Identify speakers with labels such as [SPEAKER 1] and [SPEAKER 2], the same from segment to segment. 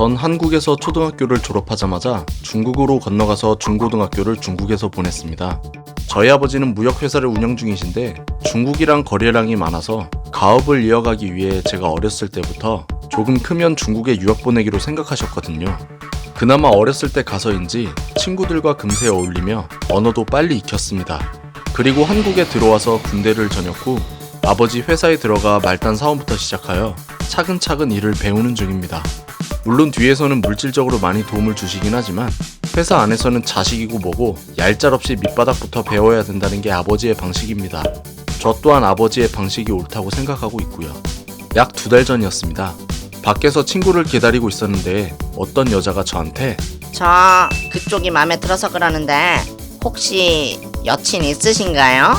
[SPEAKER 1] 전 한국에서 초등학교를 졸업하자마자 중국으로 건너가서 중고등학교를 중국에서 보냈습니다. 저희 아버지는 무역회사를 운영 중이신데 중국이랑 거래량이 많아서 가업을 이어가기 위해 제가 어렸을 때부터 조금 크면 중국에 유학 보내기로 생각하셨거든요. 그나마 어렸을 때 가서인지 친구들과 금세 어울리며 언어도 빨리 익혔습니다. 그리고 한국에 들어와서 군대를 전역 후 아버지 회사에 들어가 말단 사원부터 시작하여 차근차근 일을 배우는 중입니다. 물론 뒤에서는 물질적으로 많이 도움을 주시긴 하지만 회사 안에서는 자식이고 뭐고 얄짤없이 밑바닥부터 배워야 된다는 게 아버지의 방식입니다. 저 또한 아버지의 방식이 옳다고 생각하고 있고요. 약 두 달 전이었습니다. 밖에서 친구를 기다리고 있었는데 어떤 여자가 저한테
[SPEAKER 2] 저 그쪽이 마음에 들어서 그러는데 혹시 여친 있으신가요?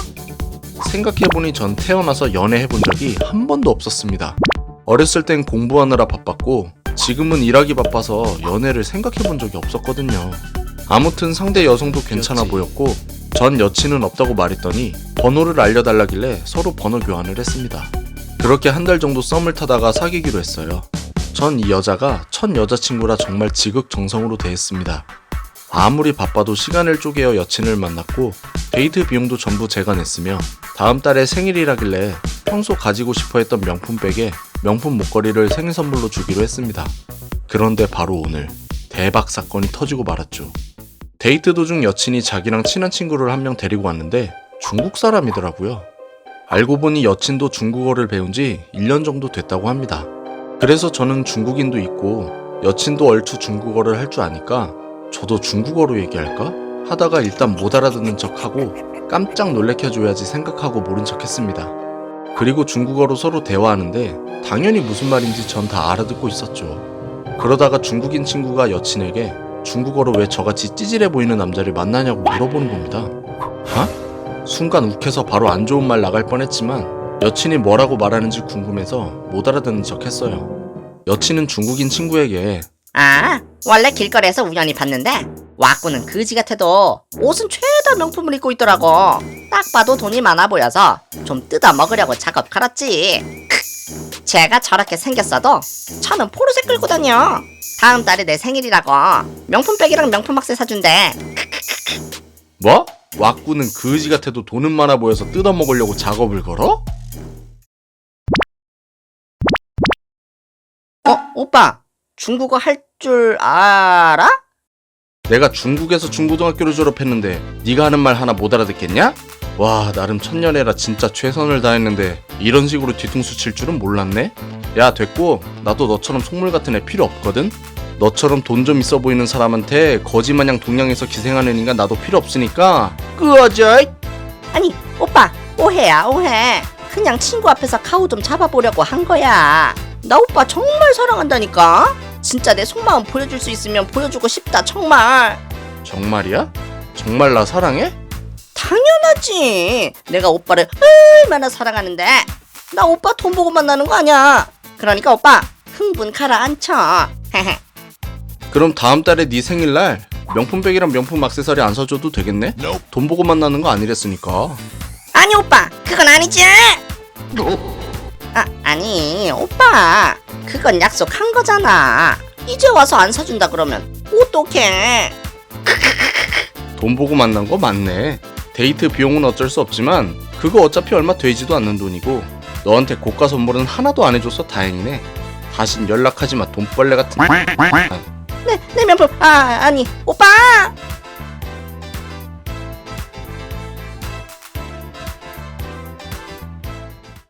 [SPEAKER 1] 생각해보니 전 태어나서 연애해본 적이 한 번도 없었습니다. 어렸을 땐 공부하느라 바빴고 지금은 일하기 바빠서 연애를 생각해 본 적이 없었거든요. 아무튼 상대 여성도 괜찮아 보였고 전 여친은 없다고 말했더니 번호를 알려달라길래 서로 번호 교환을 했습니다. 그렇게 한 달 정도 썸을 타다가 사귀기로 했어요. 전 이 여자가 첫 여자친구라 정말 지극정성으로 대했습니다. 아무리 바빠도 시간을 쪼개어 여친을 만났고 데이트 비용도 전부 제가 냈으며 다음 달에 생일이라길래 평소 가지고 싶어 했던 명품백에 명품 목걸이를 생일 선물로 주기로 했습니다. 그런데 바로 오늘 대박 사건이 터지고 말았죠. 데이트 도중 여친이 자기랑 친한 친구를 한 명 데리고 왔는데 중국 사람이더라고요. 알고 보니 여친도 중국어를 배운 지 1년 정도 됐다고 합니다. 그래서 저는 중국인도 있고 여친도 얼추 중국어를 할 줄 아니까 저도 중국어로 얘기할까? 하다가 일단 못 알아듣는 척하고 깜짝 놀래켜줘야지 생각하고 모른 척 했습니다. 그리고 중국어로 서로 대화하는데 당연히 무슨 말인지 전 다 알아듣고 있었죠. 그러다가 중국인 친구가 여친에게 중국어로 왜 저같이 찌질해 보이는 남자를 만나냐고 물어보는 겁니다. 어? 순간 욱해서 바로 안 좋은 말 나갈 뻔했지만 여친이 뭐라고 말하는지 궁금해서 못 알아듣는 척 했어요. 여친은 중국인 친구에게
[SPEAKER 2] 아 원래 길거리에서 우연히 봤는데 와꾸는 그지 같아도 옷은 최다 명품을 입고 있더라고 딱 봐도 돈이 많아 보여서 좀 뜯어 먹으려고 작업 갈았지 크, 제가 저렇게 생겼어도 저는 포르쉐 끌고 다녀 다음 달에 내 생일이라고 명품백이랑 명품 박스 사준대
[SPEAKER 1] 뭐? 왁구는 그지 같아도 돈은 많아 보여서 뜯어먹으려고 작업을 걸어?
[SPEAKER 2] 어 오빠 중국어 할 줄 알아?
[SPEAKER 1] 내가 중국에서 중고등학교를 졸업했는데 네가 하는 말 하나 못 알아듣겠냐? 와 나름 천년애라. 진짜 최선을 다했는데 이런 식으로 뒤통수 칠 줄은 몰랐네? 야 됐고. 나도 너처럼 속물 같은 애 필요 없거든? 너처럼 돈 좀 있어 보이는 사람한테 거지마냥 동양에서 기생하는 인간 나도 필요 없으니까. 끄어져
[SPEAKER 2] 아니 오빠 오해야 오해. 그냥 친구 앞에서 카우 좀 잡아보려고 한 거야. 나 오빠 정말 사랑한다니까. 진짜 내 속마음 보여줄 수 있으면 보여주고 싶다 정말.
[SPEAKER 1] 정말이야? 정말 나 사랑해?
[SPEAKER 2] 당연하지. 내가 오빠를 얼마나 사랑하는데. 나 오빠 돈 보고 만나는 거 아니야. 그러니까 오빠 흥분 가라앉혀.
[SPEAKER 1] 그럼 다음 달에 네 생일날 명품백이랑 명품 액세서리 안 사줘도 되겠네? 돈 보고 만나는 거 아니랬으니까.
[SPEAKER 2] 아니 오빠. 그건 아니지. 아 아니 오빠. 그건 약속한 거잖아. 이제 와서 안 사준다 그러면 어떡해?
[SPEAKER 1] 돈 보고 만난 거 맞네. 데이트 비용은 어쩔 수 없지만 그거 어차피 얼마 되지도 않는 돈이고 너한테 고가 선물은 하나도 안 해줘서 다행이네. 다신 연락하지 마 돈벌레 같은.
[SPEAKER 2] 내, 내 명품 아 아니 오빠